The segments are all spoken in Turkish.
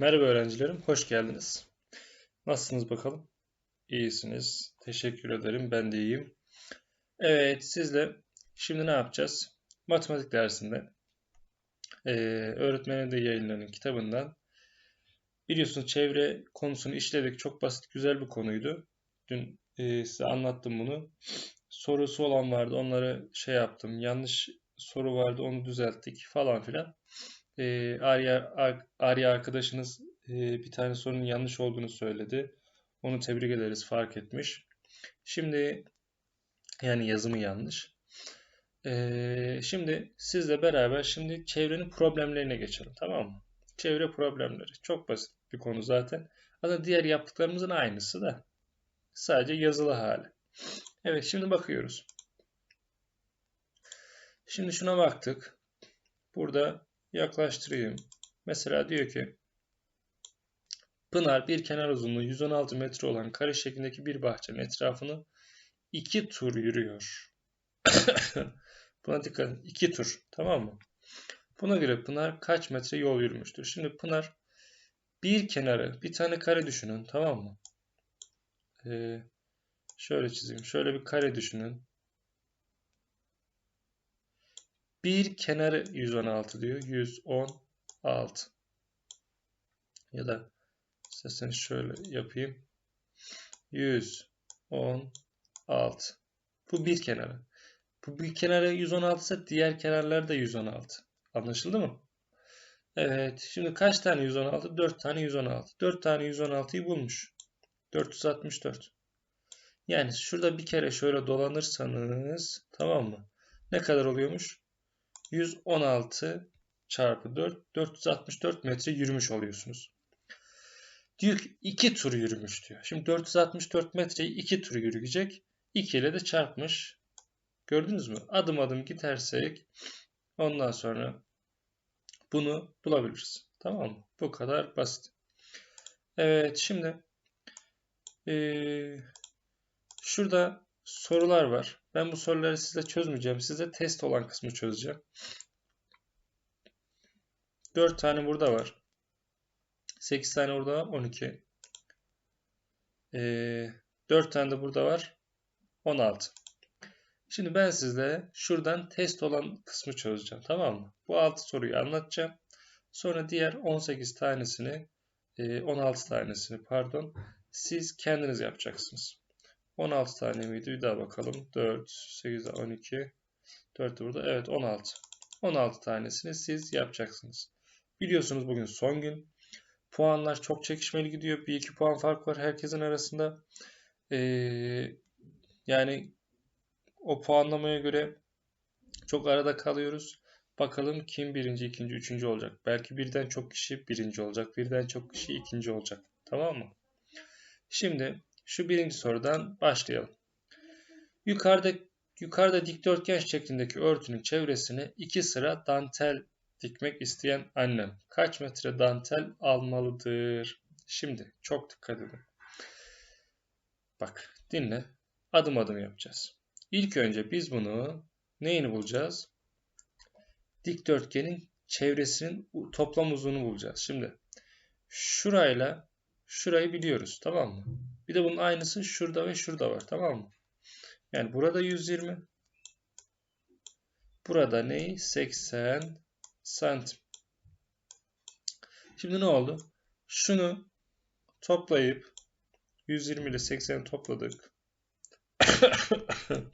Merhaba öğrencilerim, hoş geldiniz. Nasılsınız bakalım? İyisiniz. Teşekkür ederim. Ben de iyiyim. Evet, sizle şimdi ne yapacağız? Matematik dersinde e, öğretmenin de yayınlanan kitabından biliyorsunuz çevre konusunu işledik. Çok basit, güzel bir konuydu. Dün e, size anlattım bunu. Sorusu olan vardı, onları şey yaptım. Yanlış soru vardı, onu düzelttik falan filan. E, Arya, Arya arkadaşınız e, bir tane sorunun yanlış olduğunu söyledi. Onu tebrik ederiz, fark etmiş. Şimdi yani yazımı yanlış. E, şimdi sizle beraber şimdi çevrenin problemlerine geçelim, tamam mı? Çevre problemleri. Çok basit bir konu zaten. Aslında diğer yaptıklarımızın aynısı da. Sadece yazılı hali. Evet, şimdi bakıyoruz. Şimdi şuna baktık. Burada yaklaştırayım. Mesela diyor ki Pınar bir kenar uzunluğu 116 metre olan kare şeklindeki bir bahçenin etrafını iki tur yürüyor. Buna dikkat edin. İki tur. Tamam mı? Buna göre Pınar kaç metre yol yürümüştür? Şimdi Pınar bir kenarı, bir tane kare düşünün. Tamam mı? Ee, şöyle çizeyim. Şöyle bir kare düşünün. Bir kenarı 116 diyor. 116. Ya da isterseniz şöyle yapayım. 116. Bu bir kenarı. Bu bir kenarı 116 ise diğer kenarlar da 116. Anlaşıldı mı? Evet. Şimdi kaç tane 116? 4 tane 116. 4 tane 116'yı bulmuş. 464. Yani şurada bir kere şöyle dolanırsanız tamam mı? Ne kadar oluyormuş? 116 çarpı 4 464 metre yürümüş oluyorsunuz. Diyor ki 2 tur yürümüş diyor. Şimdi 464 metreyi 2 tur yürüyecek. 2 ile de çarpmış. Gördünüz mü? Adım adım gidersek ondan sonra bunu bulabiliriz. Tamam mı? Bu kadar basit. Evet şimdi ee, şurada sorular var. Ben bu soruları size çözmeyeceğim. Size test olan kısmı çözeceğim. 4 tane burada var. 8 tane burada var. 12. Ee, 4 tane de burada var. 16. Şimdi ben size şuradan test olan kısmı çözeceğim. Tamam mı? Bu 6 soruyu anlatacağım. Sonra diğer 18 tanesini 16 e, tanesini pardon siz kendiniz yapacaksınız. 16 tane miydi? Bir daha bakalım. 4, 8, 12. 4 burada. Evet 16. 16 tanesini siz yapacaksınız. Biliyorsunuz bugün son gün. Puanlar çok çekişmeli gidiyor. Bir iki puan fark var herkesin arasında. Ee, yani o puanlamaya göre çok arada kalıyoruz. Bakalım kim birinci, ikinci, üçüncü olacak. Belki birden çok kişi birinci olacak. Birden çok kişi ikinci olacak. Tamam mı? Şimdi şu birinci sorudan başlayalım. Yukarıda yukarıda dikdörtgen şeklindeki örtünün çevresine iki sıra dantel dikmek isteyen annem kaç metre dantel almalıdır? Şimdi çok dikkat edin. Bak dinle. Adım adım yapacağız. İlk önce biz bunu neyini bulacağız? Dikdörtgenin çevresinin toplam uzunluğunu bulacağız. Şimdi şurayla şurayı biliyoruz tamam mı? Bir de bunun aynısı şurada ve şurada var. Tamam mı? Yani burada 120. Burada ne? 80 santim. Şimdi ne oldu? Şunu toplayıp 120 ile 80'i topladık.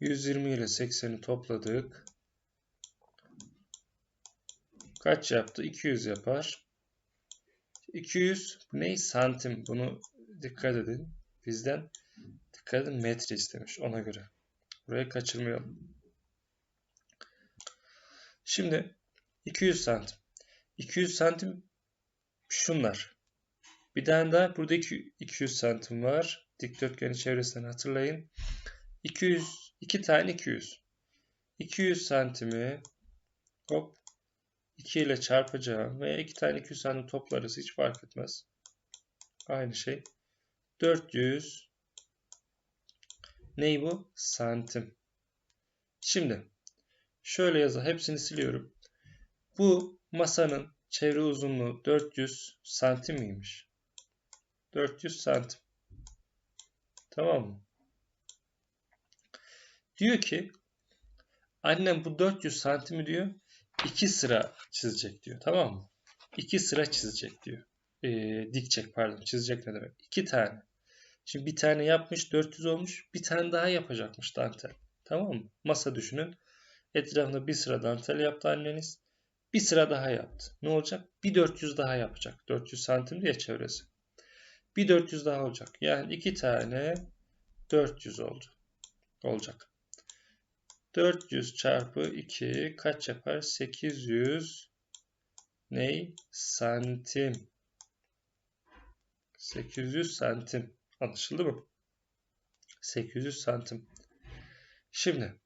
120 ile 80'i topladık. Kaç yaptı? 200 yapar. 200 ne? Santim. Bunu dikkat edin. Bizden dikkat edin metre istemiş ona göre. Burayı kaçırmayalım. Şimdi 200 santim. 200 santim şunlar. Bir tane daha burada 200 santim var. Dikdörtgenin çevresinden hatırlayın. 200 2 tane 200. 200 santimi hop 2 ile çarpacağım veya 2 tane 200 santim toplarız hiç fark etmez. Aynı şey. 400 ney bu? Santim. Şimdi şöyle yazı hepsini siliyorum. Bu masanın çevre uzunluğu 400 santim miymiş? 400 santim. Tamam mı? Diyor ki annem bu 400 santimi diyor iki sıra çizecek diyor. Tamam mı? İki sıra çizecek diyor. Ee, dikecek pardon. Çizecek ne demek? İki tane. Şimdi bir tane yapmış 400 olmuş. Bir tane daha yapacakmış dantel. Tamam mı? Masa düşünün. Etrafında bir sıra dantel yaptı anneniz. Bir sıra daha yaptı. Ne olacak? Bir 400 daha yapacak. 400 santim diye çevresi. Bir 400 daha olacak. Yani iki tane 400 oldu. Olacak. 400 çarpı 2 kaç yapar? 800 ney? Santim. 800 santim. Anlaşıldı mı? 800 santim. Şimdi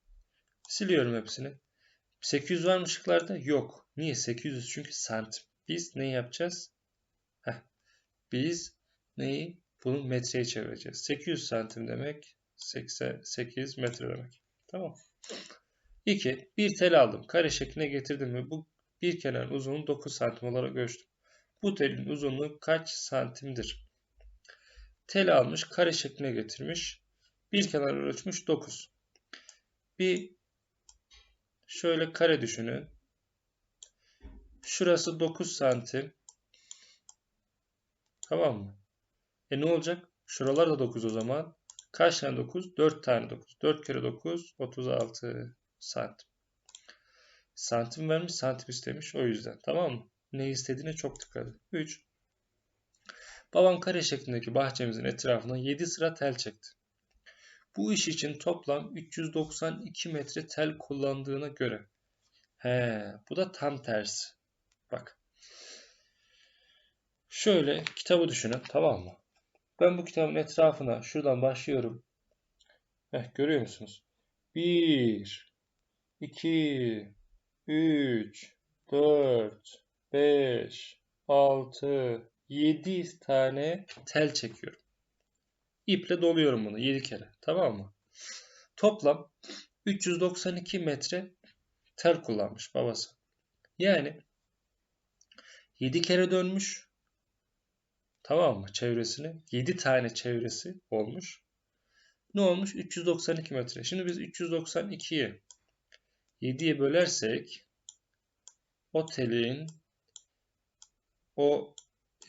siliyorum hepsini. 800 var mı şıklarda? Yok. Niye? 800 çünkü santim. Biz ne yapacağız? Heh. Biz neyi? Bunu metreye çevireceğiz. 800 santim demek 88 metre demek. Tamam. 2. Bir tel aldım. Kare şekline getirdim ve bu bir kenarın uzunluğu 9 santim olarak ölçtüm. Bu telin uzunluğu kaç santimdir? Tel almış, kare şekline getirmiş. Bir kenar ölçmüş 9. Bir şöyle kare düşünün. Şurası 9 santim. Tamam mı? E ne olacak? Şuralar da 9 o zaman. Kaç tane 9? 4 tane 9. 4 kere 9 36 santim. Santim vermiş santim istemiş o yüzden. Tamam mı? Ne istediğine çok dikkat edin. 3. Babam kare şeklindeki bahçemizin etrafına 7 sıra tel çekti. Bu iş için toplam 392 metre tel kullandığına göre. He, bu da tam tersi. Bak. Şöyle kitabı düşünün tamam mı? Ben bu kitabın etrafına şuradan başlıyorum. Heh, görüyor musunuz? 1, 2, 3, 4, 5, 6, 7 tane tel çekiyorum. İple doluyorum bunu 7 kere. Tamam mı? Toplam 392 metre tel kullanmış babası. Yani 7 kere dönmüş. Tamam mı? Çevresini. 7 tane çevresi olmuş. Ne olmuş? 392 metre. Şimdi biz 392'yi 7'ye bölersek o telin o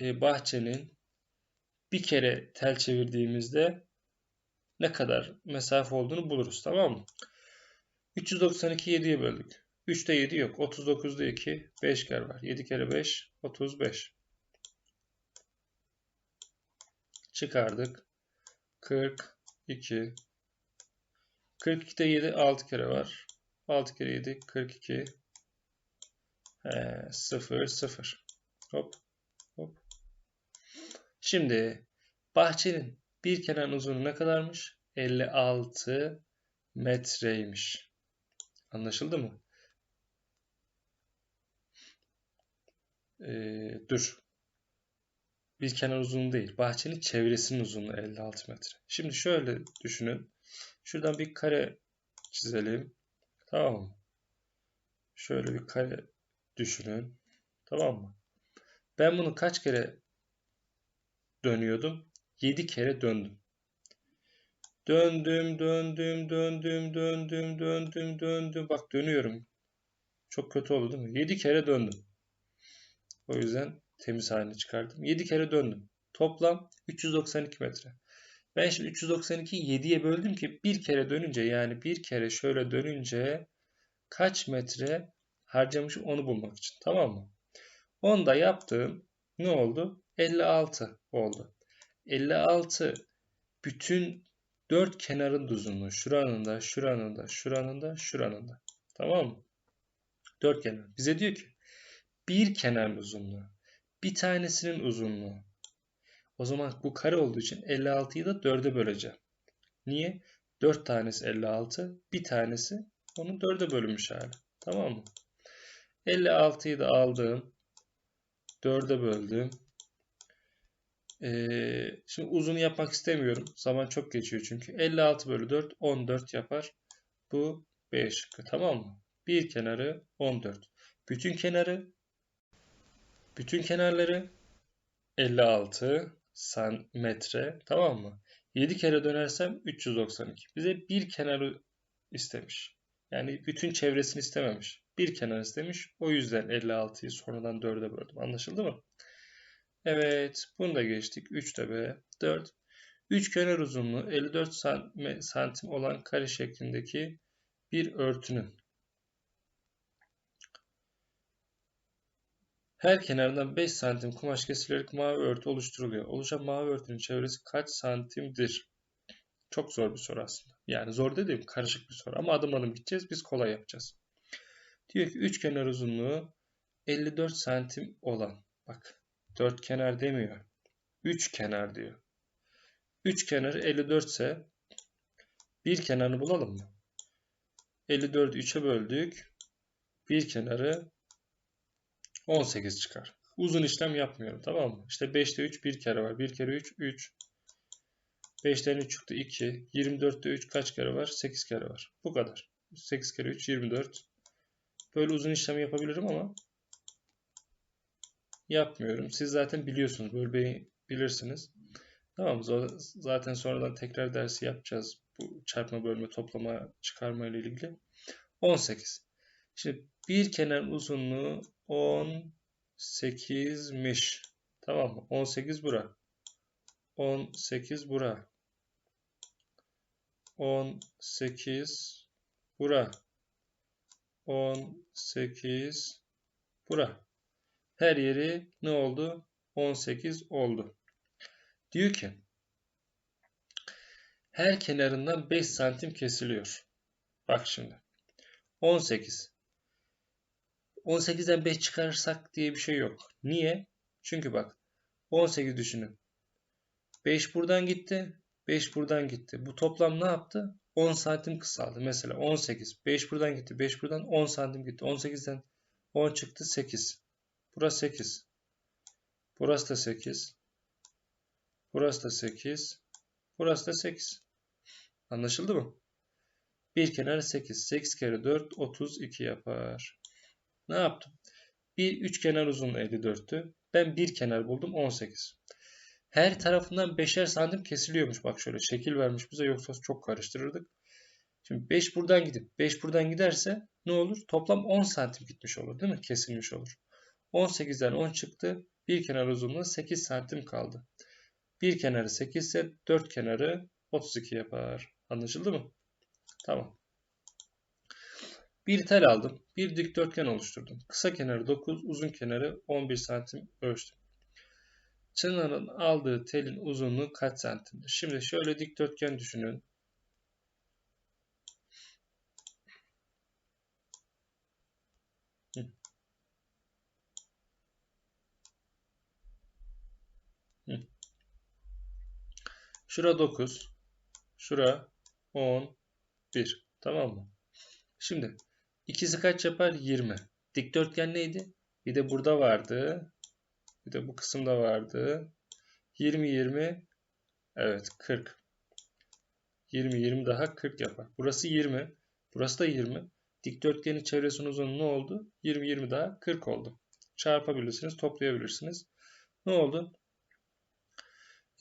e, bahçenin bir kere tel çevirdiğimizde ne kadar mesafe olduğunu buluruz. Tamam mı? 392 7'ye böldük. 3'te 7 yok. 39'da 2. 5 kere var. 7 kere 5. 35. Çıkardık. 42. 42'de 7 6 kere var. 6 kere 7 42. He, 0 0. Hop. Hop. Şimdi bahçenin bir kenar uzunluğu ne kadarmış? 56 metreymiş. Anlaşıldı mı? Ee, dur. Bir kenar uzunluğu değil. Bahçenin çevresinin uzunluğu 56 metre. Şimdi şöyle düşünün. Şuradan bir kare çizelim. Tamam mı? Şöyle bir kare düşünün. Tamam mı? Ben bunu kaç kere dönüyordum? 7 kere döndüm. Döndüm, döndüm, döndüm, döndüm, döndüm, döndüm. Bak dönüyorum. Çok kötü oldu değil mi? 7 kere döndüm. O yüzden temiz haline çıkardım. 7 kere döndüm. Toplam 392 metre. Ben şimdi 392'yi 7'ye böldüm ki bir kere dönünce yani bir kere şöyle dönünce kaç metre harcamışım onu bulmak için. Tamam mı? Onu da yaptığım ne oldu? 56 oldu. 56 bütün dört kenarın uzunluğu. Şuranın da, şuranın da, şuranın da, şuranın da. Tamam mı? Dört kenar. Bize diyor ki bir kenarın uzunluğu. Bir tanesinin uzunluğu. O zaman bu kare olduğu için 56'yı da 4'e böleceğim. Niye? 4 tanesi 56, bir tanesi onun 4'e bölünmüş hali. Tamam mı? 56'yı da aldım. 4'e böldüm. Ee, şimdi uzun yapmak istemiyorum. Zaman çok geçiyor çünkü. 56 bölü 4 14 yapar. Bu B şıkkı. Tamam mı? Bir kenarı 14. Bütün kenarı Bütün kenarları 56 santimetre tamam mı? 7 kere dönersem 392. Bize bir kenarı istemiş. Yani bütün çevresini istememiş. Bir kenar istemiş. O yüzden 56'yı sonradan 4'e böldüm. Anlaşıldı mı? Evet. Bunu da geçtik. 3 de B. 4. 3 kenar uzunluğu 54 santim olan kare şeklindeki bir örtünün her kenarından 5 santim kumaş kesilerek mavi örtü oluşturuluyor. Oluşan mavi örtünün çevresi kaç santimdir? Çok zor bir soru aslında. Yani zor dediğim karışık bir soru ama adım adım gideceğiz. Biz kolay yapacağız. Diyor ki 3 kenar uzunluğu 54 santim olan. Bak 4 kenar demiyor. 3 kenar diyor. 3 kenarı 54 ise bir kenarını bulalım mı? 54'ü 3'e böldük. Bir kenarı 18 çıkar. Uzun işlem yapmıyorum tamam mı? İşte 5'te 3 bir kere var. 1 kere 3 3. 5'ten 3 çıktı 2. 24'te 3 kaç kere var? 8 kere var. Bu kadar. 8 kere 3 24. Böyle uzun işlem yapabilirim ama yapmıyorum. Siz zaten biliyorsunuz. Bölmeyi bilirsiniz. Tamam Zaten sonradan tekrar dersi yapacağız. Bu çarpma, bölme, toplama, çıkarma ile ilgili. 18. Şimdi bir kenar uzunluğu 18'miş. Tamam mı? 18 bura. 18 bura. 18 bura. 18 bura. Her yeri ne oldu? 18 oldu. Diyor ki her kenarından 5 santim kesiliyor. Bak şimdi. 18. 18'den 5 çıkarırsak diye bir şey yok. Niye? Çünkü bak 18 düşünün. 5 buradan gitti. 5 buradan gitti. Bu toplam ne yaptı? 10 santim kısaldı. Mesela 18. 5 buradan gitti. 5 buradan 10 santim gitti. 18'den 10 çıktı 8. Burası 8. Burası da 8. Burası da 8. Burası da 8. Anlaşıldı mı? Bir kenar 8. 8 kere 4 32 yapar. Ne yaptım? Bir üçkenar uzunluğu 54'tü. Ben bir kenar buldum 18. Her tarafından 5'er santim kesiliyormuş. Bak şöyle şekil vermiş bize yoksa çok karıştırırdık. Şimdi 5 buradan gidip 5 buradan giderse ne olur? Toplam 10 santim gitmiş olur değil mi? Kesilmiş olur. 18'den 10 çıktı. Bir kenar uzunluğu 8 santim kaldı. Bir kenarı 8 ise 4 kenarı 32 yapar. Anlaşıldı mı? Tamam. Bir tel aldım. Bir dikdörtgen oluşturdum. Kısa kenarı 9, uzun kenarı 11 santim ölçtüm. Çınarın aldığı telin uzunluğu kaç santimdir? Şimdi şöyle dikdörtgen düşünün. Şura 9. Şura 10. 1. Tamam mı? Şimdi İkisi kaç yapar? 20. Dikdörtgen neydi? Bir de burada vardı. Bir de bu kısımda vardı. 20 20 evet 40. 20 20 daha 40 yapar. Burası 20. Burası da 20. Dikdörtgenin çevresinin uzunluğu ne oldu? 20 20 daha 40 oldu. Çarpabilirsiniz, toplayabilirsiniz. Ne oldu?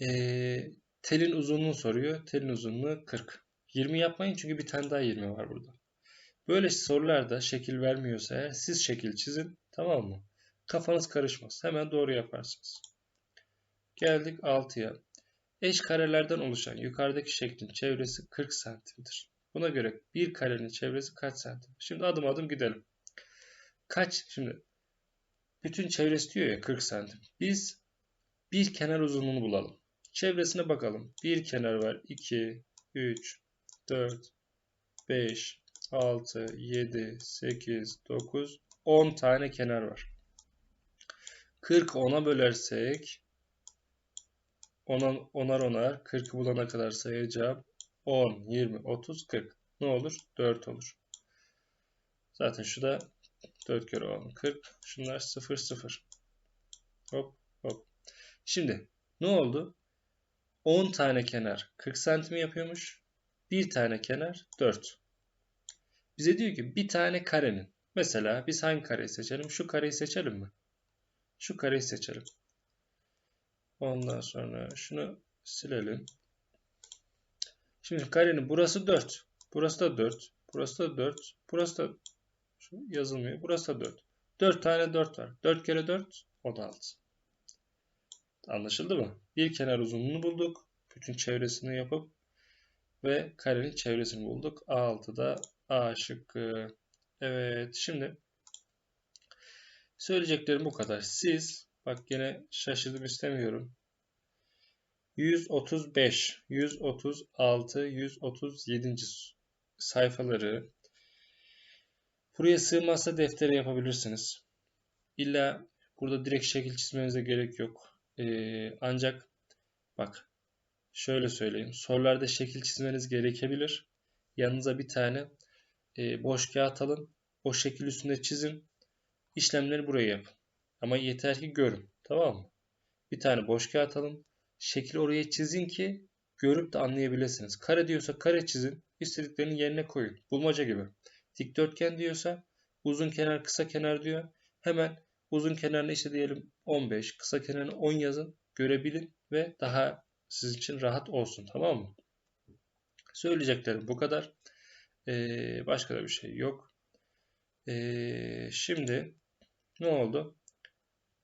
Ee, telin uzunluğunu soruyor. Telin uzunluğu 40. 20 yapmayın çünkü bir tane daha 20 var burada. Böyle sorularda şekil vermiyorsa eğer siz şekil çizin. Tamam mı? Kafanız karışmaz. Hemen doğru yaparsınız. Geldik 6'ya. Eş karelerden oluşan yukarıdaki şeklin çevresi 40 santimdir. Buna göre bir karenin çevresi kaç santim? Şimdi adım adım gidelim. Kaç? Şimdi bütün çevresi diyor ya 40 santim. Biz bir kenar uzunluğunu bulalım. Çevresine bakalım. Bir kenar var. 2, 3, 4, 5, 6, 7, 8, 9, 10 tane kenar var. 40 10'a bölersek 10'ar onar onar 40'ı bulana kadar sayacağım. 10, 20, 30, 40. Ne olur? 4 olur. Zaten şu da 4 kere 10, 40. Şunlar 0, 0. Hop, hop. Şimdi ne oldu? 10 tane kenar 40 santim yapıyormuş. Bir tane kenar 4. Bize diyor ki bir tane karenin. Mesela biz hangi kareyi seçelim? Şu kareyi seçelim mi? Şu kareyi seçelim. Ondan sonra şunu silelim. Şimdi karenin burası 4. Burası da 4. Burası da 4. Burası da şu yazılmıyor. Burası da 4. 4 tane 4 var. 4 kere 4 16. Anlaşıldı mı? Bir kenar uzunluğunu bulduk. Bütün çevresini yapıp ve karenin çevresini bulduk. A6'da A şıkkı. Evet şimdi söyleyeceklerim bu kadar. Siz bak yine şaşırdım istemiyorum. 135, 136, 137. sayfaları buraya sığmazsa deftere yapabilirsiniz. İlla burada direkt şekil çizmenize gerek yok. Ee, ancak bak şöyle söyleyeyim. Sorularda şekil çizmeniz gerekebilir. Yanınıza bir tane e, boş kağıt alın. O şekil üstünde çizin. İşlemleri buraya yapın. Ama yeter ki görün. Tamam mı? Bir tane boş kağıt alın. Şekli oraya çizin ki görüp de anlayabilirsiniz. Kare diyorsa kare çizin. İstediklerini yerine koyun. Bulmaca gibi. Dikdörtgen diyorsa uzun kenar kısa kenar diyor. Hemen uzun kenarına işte diyelim 15, kısa kenarına 10 yazın. Görebilin ve daha sizin için rahat olsun. Tamam mı? Söyleyeceklerim bu kadar. Ee, başka da bir şey yok. Ee, şimdi ne oldu?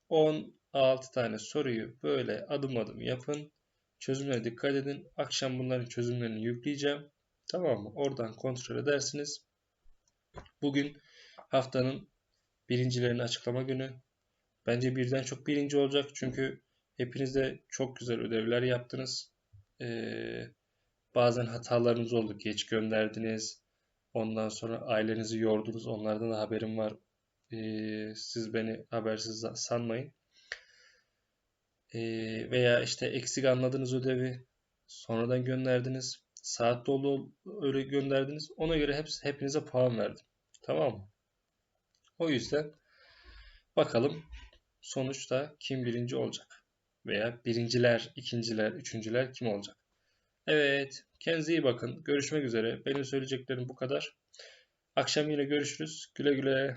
16 tane soruyu böyle adım adım yapın. Çözümlere dikkat edin. Akşam bunların çözümlerini yükleyeceğim. Tamam mı? Oradan kontrol edersiniz. Bugün haftanın birincilerini açıklama günü. Bence birden çok birinci olacak. Çünkü hepiniz de çok güzel ödevler yaptınız. Ee, bazen hatalarınız oldu. Geç gönderdiniz. Ondan sonra ailenizi yordunuz. Onlardan da haberim var. Ee, siz beni habersiz sanmayın. Ee, veya işte eksik anladığınız ödevi sonradan gönderdiniz. Saat dolu öyle gönderdiniz. Ona göre hepsi, hepinize puan verdim. Tamam mı? O yüzden bakalım sonuçta kim birinci olacak? Veya birinciler, ikinciler, üçüncüler kim olacak? Evet, kendinize iyi bakın. Görüşmek üzere. Benim söyleyeceklerim bu kadar. Akşam yine görüşürüz. Güle güle.